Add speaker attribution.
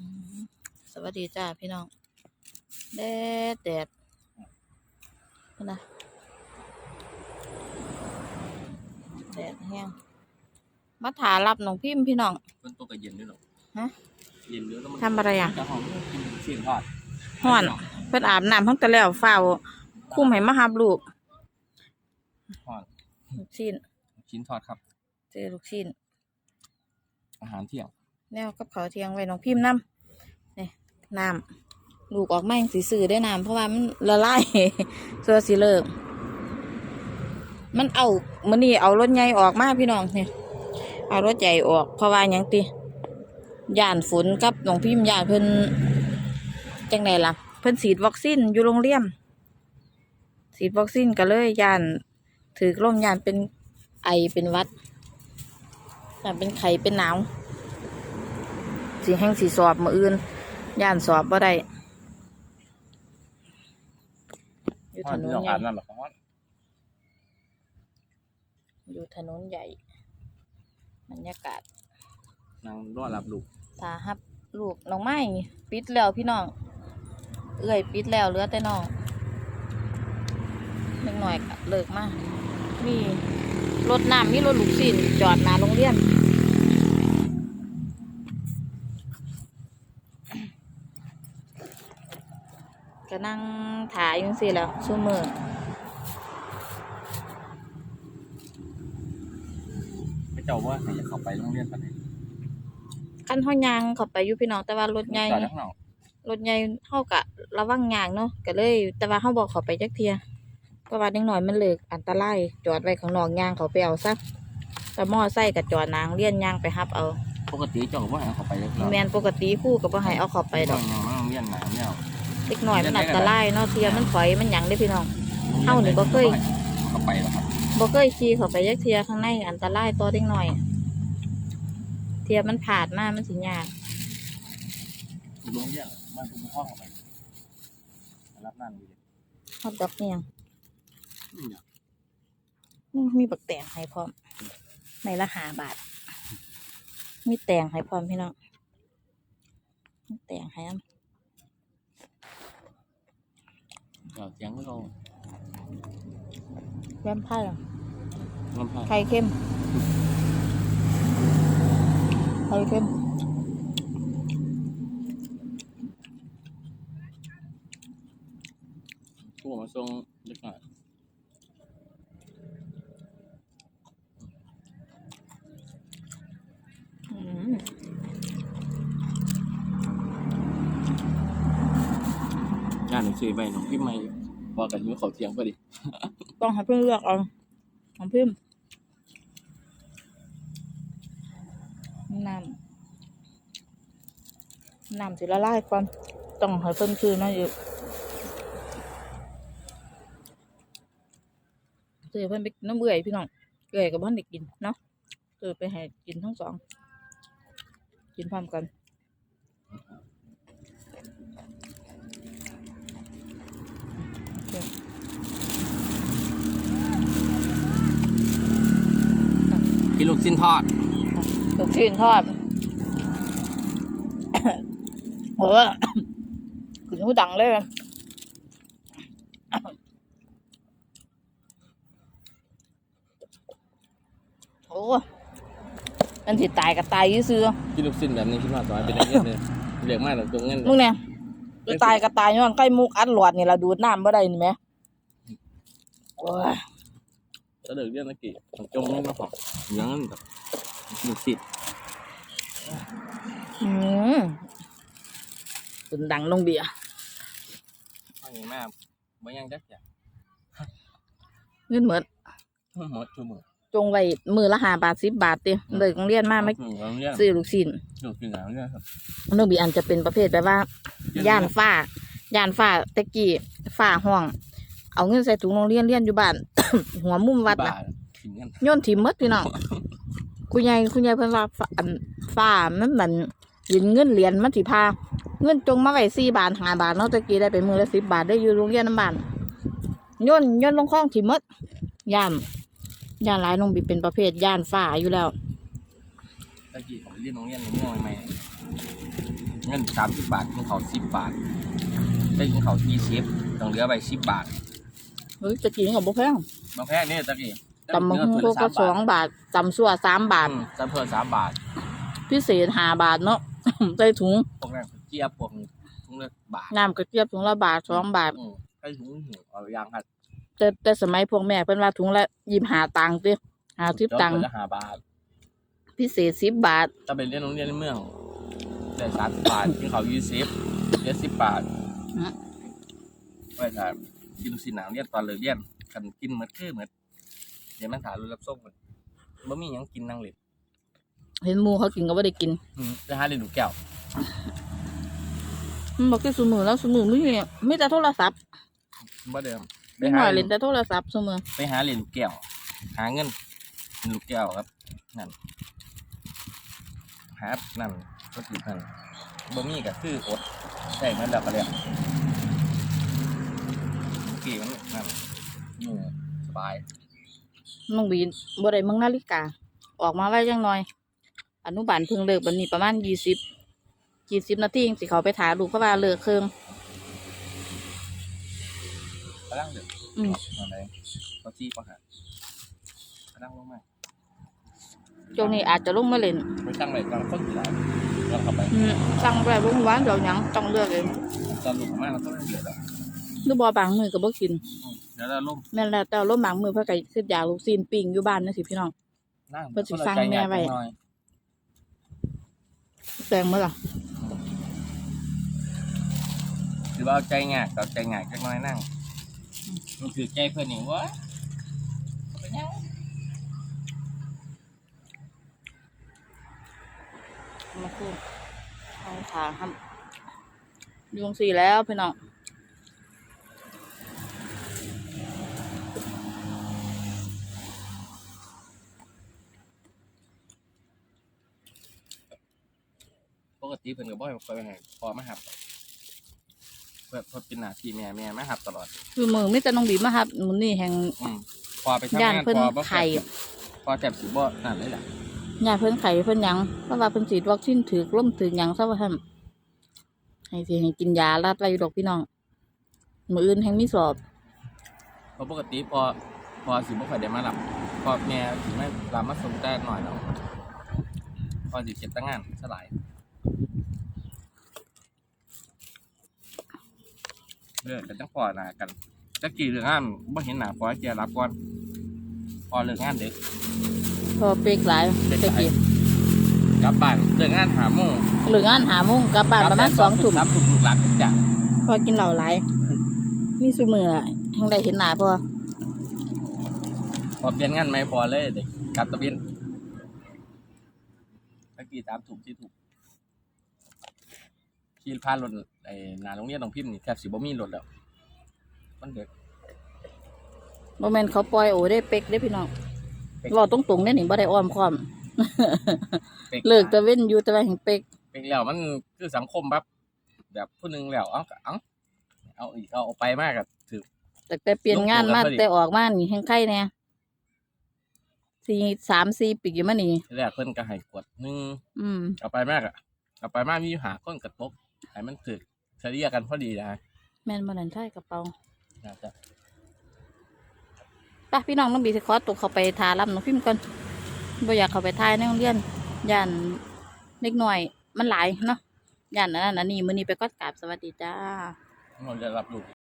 Speaker 1: อืมสวัสดีจ้าพี่น้อง แดดแดดพุ่นนะแดดแห้งมาถารับน้องพิมพ์พี่น้อง
Speaker 2: มันตกกับเย็นด้วยหรอ
Speaker 1: ฮะ
Speaker 2: เย็นด้วยแล้วมัน
Speaker 1: ทำอะไรอะ
Speaker 2: จะหอมกินเสียงทอด
Speaker 1: ฮ้อนเพิ่นอาบน้ำเพิ่งแต่แล้วฝ้าวคุ้มให้มาหับลูก
Speaker 2: ทอด
Speaker 1: ลูกชิ้น
Speaker 2: ชิ้นทอดครับ
Speaker 1: เจอลูกชิ้น
Speaker 2: อาหารเที่ยง
Speaker 1: แนวกับเขาวเทียงไว้น้องพิมพ์น้ำ น้ำลูกออกมายังสีสื่อได้น้ำเพราะว่ามันละลายเสื้อสีเลิก มันเอามันนี่เอารถใหญ่ออกมาพี่น้องเนี่ยเอารถใหญ่ออกเพราะว่ายังติย่านฝนกับน้องพิมย่านเพิ่นจังไดล่ะ เพิ่นฉีดวัคซีนอยู่โรงเรียนฉีดวัคซีนก็เลยย่านถือล่มย่านเป็นไอเป็นวัดย่านเป็นไข้เป็นหนาวสีแห้งสีสอบมืออื่น ย่านสอบบ่ได้อยู่
Speaker 2: ทอ
Speaker 1: ถ
Speaker 2: ด
Speaker 1: น
Speaker 2: ที่
Speaker 1: น
Speaker 2: เรา
Speaker 1: ใหญ่
Speaker 2: อาบน้ำแบบทอด
Speaker 1: อยู่ถนนใหญ่บรรยากาศ
Speaker 2: นางรอดรับลูก
Speaker 1: ตาฮับลูกน้องไม้ปิดแล้วพี่น้อง เอื้อยปิดแล้วเหลือแต่น้องเล็กหน่อยก็เลิกมามีรถน้ำมีรถลูกศิลจอดหน้าโรงเรียน นั่งถ่ายอยู่สิแหล้วชั่วมือ
Speaker 2: ไม่เจ้าว่าใครจะเข้าไปโรงเรียนปานไหน
Speaker 1: ขั้นห้อยางเข้าไปอยู่พี่น้องแต่ว่ารถใหญ่
Speaker 2: จอดข้างนอก
Speaker 1: รถใหญ่เฮากะระวังยางเนาะก็เลย แต่ว่าเฮาบ่เข้าไปจักเทียเพราะว่าเด็กน้อยมันเลิกอันตรายจอดไว้ข้างนอกยางเขาไปเอาซะแต่มอไซค์ก็จอดนางเลียนยางไปรับเอา
Speaker 2: ปกติเจ้าว่าให้เข้าไปแล้ว
Speaker 1: แม่นปกติครู่ก็บ่ให้เอาเข้าไปดอก
Speaker 2: ยังไม่โรงเรียนหนาเนี่ย
Speaker 1: เด็กน้อยมันอันตรายเนาะเทียมันถอยมันหยังเด้พี่น้องเอ้านี่บ่เคย
Speaker 2: เข้าไปแล้วครับ
Speaker 1: บ่เคยขี่เข้าไปจักเทียข้างในอันตรายต่อเด็กน้อย เทียมันผ่านมามันสิยาก
Speaker 2: โรงเรียนบ้านคุณพ่อเข้าไปรับนั่งอยู่
Speaker 1: ฮอดดอกเนี่ยง
Speaker 2: อืม
Speaker 1: อืมมีบักแตงให้พร้อม ในละหาบาท มีแตงให้พร้อมพี่น้องมีแตงให้น้
Speaker 2: เจ้าเสียงก็เราำ
Speaker 1: แวมไพ่
Speaker 2: ลำพัง
Speaker 1: ไข่เค็มไข่เค็ม
Speaker 2: ทั่วมาส่งเด็กหน่อย
Speaker 1: อืม
Speaker 2: งาน หนังสือไปหน้องพี่ไม่พอกันยุ่เขาเทียงพอดี
Speaker 1: ต้องให้เพื่อนเลือกเอาของพิมพ์น้ำน้ำสิละลายก่อนต้องให้เพิ่นคือนะอยู่เจอเพิ่นไปน้ำเบื่อยพี่น้องเอื่อยกับเพิ่นได้กินเนาะเจอไปให้กินทั้งสอง กินพร้อมกัน
Speaker 2: กินลูกชิ้นทอด
Speaker 1: ลูกชิ้นทอดเออกินหูดังเลยอะโอ้มันสิตายกับตายอยื้อซื้อ
Speaker 2: กินลูกชิ้นแบบนี้คิดว่าต่อไปเป็นอะไรเลยเรียกมากหรอกตรงนั้น
Speaker 1: มึงเนี่ยจะตายกับตายย้อนใกล้มุกอัดหลอดนี่ละดูดน้ำบ่ได้นี่ไหมโอ้ย
Speaker 2: จะเดือดเรื่องนักกี่จงนี่มาหอมอย่างนั้นแบบลูกชิ้น
Speaker 1: อืมตุนดังลงเบียร์
Speaker 2: ว่าอย่างมากไม่ยังจักอย่าง
Speaker 1: เงินเหมือน
Speaker 2: หมดชั่วโมง
Speaker 1: จงไว้มือละห้าบาทสิบบาทเตีเลิกโรงเรียนมาไม่
Speaker 2: อืมเรื่อง
Speaker 1: ซื้อลูกชิ้น
Speaker 2: ลูกชิ้นหนาวเนี่ยครับ
Speaker 1: น้องบีอันจะเป็นประเภทแบบว่า ย่านฝ้า ย่านฝ้าตะกี้ฝ้าห้อง เอาเงินใส่ถุงโรงเรียนเรียนอยู่บ้าน หัวมุมวัด
Speaker 2: บ้า
Speaker 1: นะ
Speaker 2: กินกัน
Speaker 1: โย่นถิ่มหมดพี่น้องคุณยายคุณยายเพิ่นว่าฝ้าอันฝ้ามันเหมือนเหรียญเงินเหรียญมันสิพาเงินจงมาไว้สี่บาทห้าบาทเนาะตะกี้ได้ไปมือละสิบบาทได้อยู่โรงเรียนน้ำบ้านโย่นโย่นลงคลองถิ่มหมดย่านย่านหลายน้องบีเป็นประเภทย่านฝ้าอยู่แล้ว
Speaker 2: ตะกี้ผมเรียนโรงเรียนโรงเรียนใหม่ๆเงินสามสิบบาทกินเขาสิบบาทได้กินเขายี่สิบต้องเหลือไปสิบบาท
Speaker 1: เฮ้ยจะกินกับบุฟเฟ่ต์
Speaker 2: บางแพงนี่ตะกี้
Speaker 1: ตำมะฮุ่งพวกก็สองบาทตำสั่วสามบาท
Speaker 2: อืมจำเพิ่มสามบาท
Speaker 1: พิเศษห้าบาทเนาะ ใส่ถุง
Speaker 2: พวกนั้นเจี๊ยบพวกนี้ทุงละบาท
Speaker 1: น้ำกระเจี๊ยบถุงละบาทสองบาท
Speaker 2: อืมไอ้ถุงหิวเอายางหัด
Speaker 1: แต่แต่สมัยพวกแม่เพิ่นว่าถุงละยี่หาตังค์ติหาทิปตังค์
Speaker 2: เดี๋ยวเพิ่นจะหาบาท
Speaker 1: พิเศษสิบบาท
Speaker 2: ถ้าเป็นเรียนโรงเรียนในเมืองได้สามสิบบาทกินเขายี่สิบเรียนสิบบาท
Speaker 1: อืม
Speaker 2: ไว้ถ้า กินสิหนาวเรียนตอนเลิกเรียนกันกินเหมือนคือเหมือนเดี๋ยวมันถามรู้รับส่งมันบ่มีหยังกินนั่งเล่น
Speaker 1: เห็นหมูเขากินก็บ่ได้กิน
Speaker 2: อืมไปหาเล่นลูกแก้ว
Speaker 1: มันบอกคือสมือแล้วสมือไม่มีมีแต่โทรศัพท์
Speaker 2: บ่เดิมไป
Speaker 1: ไม่ห
Speaker 2: หา
Speaker 1: น่อย
Speaker 2: เล่
Speaker 1: เล่
Speaker 2: น
Speaker 1: นแต่โทรศัพท์สมือ
Speaker 2: ไปหาเล่นลูกแก้วหาเงินเล่นลูกแก้วครับนั่นหานั่นก็คือนั่นบ่มีก็คืออดได้เหมือนแล้วก็แล้ว กี่มันนั่นอยู่สบาย
Speaker 1: น้องบีบ่ได้เมืองนาฬิกา ออกมาไว้จังหน่อย อนุบาลเพิ่งเลิกบัดนี้ประมาณยี่สิบยี่สิบนาทีจังสิเขาไปถ่ายรูปเพราะว่าเลิกเครื่อง
Speaker 2: กำลังเดือด
Speaker 1: อืม
Speaker 2: อะไรก็จี้ปะฮะกำลังลงมา
Speaker 1: ช่วงนี้อาจจะลงมาเล่น
Speaker 2: ไปตั้งไหนกำลังต้นอยู่แล้วเราเข้าไป
Speaker 1: อืมสั่งไปลงหวานเดี๋ยวหยังต้องเลือกเอง
Speaker 2: ตอนลุกมากเราต้องเดือดอะ
Speaker 1: หรือบ่บางมือก็บ่กิน
Speaker 2: อืมเดี๋ยวเราล่ม
Speaker 1: แม่นแล้วแต่ลมบางมือเพิ่นก็คืออยากลูกซีนปิ้งอยู่บ้านจังซี่พี่น้อง
Speaker 2: นั่ง
Speaker 1: เพิ่นสิสั่งแม่ไว้
Speaker 2: หน่อย
Speaker 1: แปลงมื้อล่ะ
Speaker 2: หรือว่าเอาใจงากเอาใจงากจักหน้อยนั่งมันคือใจเพื่อนนี่วะเป็นยัง
Speaker 1: มาคือเอาขาครับยุงสี่แล้วพี่น้อง
Speaker 2: ติเพื่อนก็บ่ให้คอยไปให้พอมาหับเพื่อเพื่อเป็นหน้าที่แม่แม่มาหับตลอด
Speaker 1: คือมือมีแต่น้องบีมาครับมื้อนี้แห่ง
Speaker 2: อืมพอไปทำ
Speaker 1: ย่าน
Speaker 2: งาน
Speaker 1: เพิ่น
Speaker 2: พอบ่
Speaker 1: ไข่
Speaker 2: พอแจ็บสิบ่นั่นเลยแหละ
Speaker 1: ญาติเพิ่นไข่เพิ่นหยังเพราะว่าเพิ่นฉีดวัคซีนถือกล้มถือหยังซะว่าซั่นให้สิให้กินยารัดไว้อยู่ดอกพี่น้อง มื้ออื่นแห่งมีสอบ
Speaker 2: เพราะปกติพอพอสิบ่ค่อยได้มาหลับพอแม่สิไม่หลับมาส่งแต่หน่อยแล้วพอสิเก็บตั้งงานสลาย เลิกกันจังพอหน้ากันจักกี่เรื่องงานบ่เห็นหน้าพอเจียรับก่อนพอเลิกงานเด็ก
Speaker 1: พอเปกหลาย
Speaker 2: เด็ก
Speaker 1: ตะกี้
Speaker 2: กลับบ้านเลิกงานหาโมง
Speaker 1: เหลืองานหาโมงกลับบ้านประมาณสองทุ่ม
Speaker 2: รับทุ่มลูกหลานทุกอย่าง
Speaker 1: พอกินเหล้าหลายมีซุมื้ออะแห่งได้เห็นหน้าพอ
Speaker 2: พอเปลี่ยนงานไหมพอเลยเด็กกลับตะเบียนตะกี้ตามถูกที่ถูก ขี่พานรถไอ้หนาโรงเรียนของพิมพ์นี่แทบสิบ่มีรถแล้วมันเด็ก
Speaker 1: บ่แม่นเขาปล่อยโอ้ได้เป๊กเด้พี่น้อง
Speaker 2: เป๊ก
Speaker 1: เว้าตรงๆเด้นี่บ่ได้อ้อมค้อม
Speaker 2: ป๊
Speaker 1: เลิกตะเว้นอยู่แต่ว่าแห่งเป๊ก
Speaker 2: เป็นแล้วมันคือสังคมแบบแบบผู้หนึงแล้วเอ้าก็เอ้าเอาอีกเอาเอาไปมากอะถือ
Speaker 1: แต่แต่เปลี่ยนงานมา
Speaker 2: ลงตัวกันพอดี
Speaker 1: แต่ออกมานี่แห่งไข่แน่สี่สามสี่ปีมานี่
Speaker 2: ทีแรกเพิ่นก็ให้กดหนึง
Speaker 1: อืม
Speaker 2: เอาไปมากอะเอาไปมากมีอยู่หาคนกระตก ให้มันถือเฉลี่ยกันพอดีนะ
Speaker 1: แม่นบ่นั่นใช่กระเป๋า
Speaker 2: น่าจะ
Speaker 1: ไปพี่น้องน้องบีสิขอตกเข้าไปทารับน้องพิมพ์ก่อนบ่อยากเข้าไปทายในโรงเรียนย่านเล็กน้อย มันหลายเนาะย่านอันนั้นอันนี้มื้อนี้ไปก็กราบสวัสดีจ้า
Speaker 2: เราจะรับลูก